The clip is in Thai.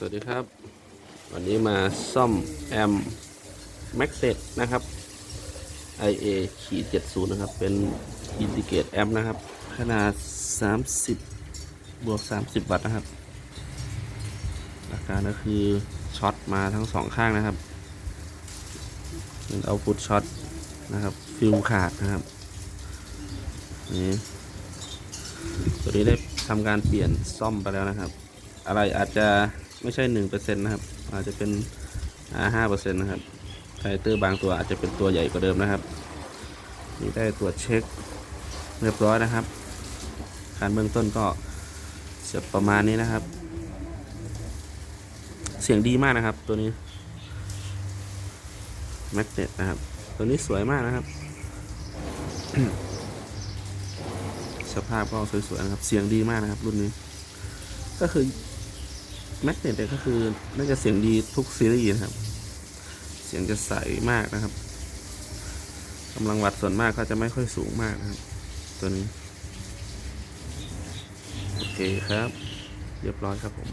สวัสดีครับ วันนี้มาซ่อมแอม m a x เ e นะครับ IA ขีด70 นะครับ เป็นอินทิเกตแอมนะครับ ขนาด 30 บวก 30 วัตต์นะครับอาการก็คือช็อตมาทั้งสองข้างนะครับเป็นเอาพุตช็อตนะครับ ฟิลขาดนะครับนี่ตัวนี้ได้ทำการเปลี่ยนซ่อมไปแล้วนะครับ อะไรอาจจะ ไม่ใช่หนึ่งเปอร์เซ็นต์นะครับ อาจจะเป็นห้าเปอร์เซ็นต์นะครับไทเตอร์บางตัวอาจจะเป็นตัวใหญ่กว่าเดิมนะครับนี่ได้ตรวจเช็คเรียบร้อยนะครับ การเบื้องต้นก็จะประมาณนี้นะครับ เสียงดีมากนะครับตัวนี้แมกเนตนะครับ ตัวนี้สวยมากนะครับ สภาพก็สวยๆนะครับ เสียงดีมากนะครับ รุ่นนี้ ก็คือ แมกเนตเนี่ยก็คือน่าจะเสียงดีทุกซีรีส์นะครับ เสียงจะใสมากนะครับกำลังวัดส่วนมากก็จะไม่ค่อยสูงมากนะครับ ตัวนี้ โอเคครับ เรียบร้อยครับผม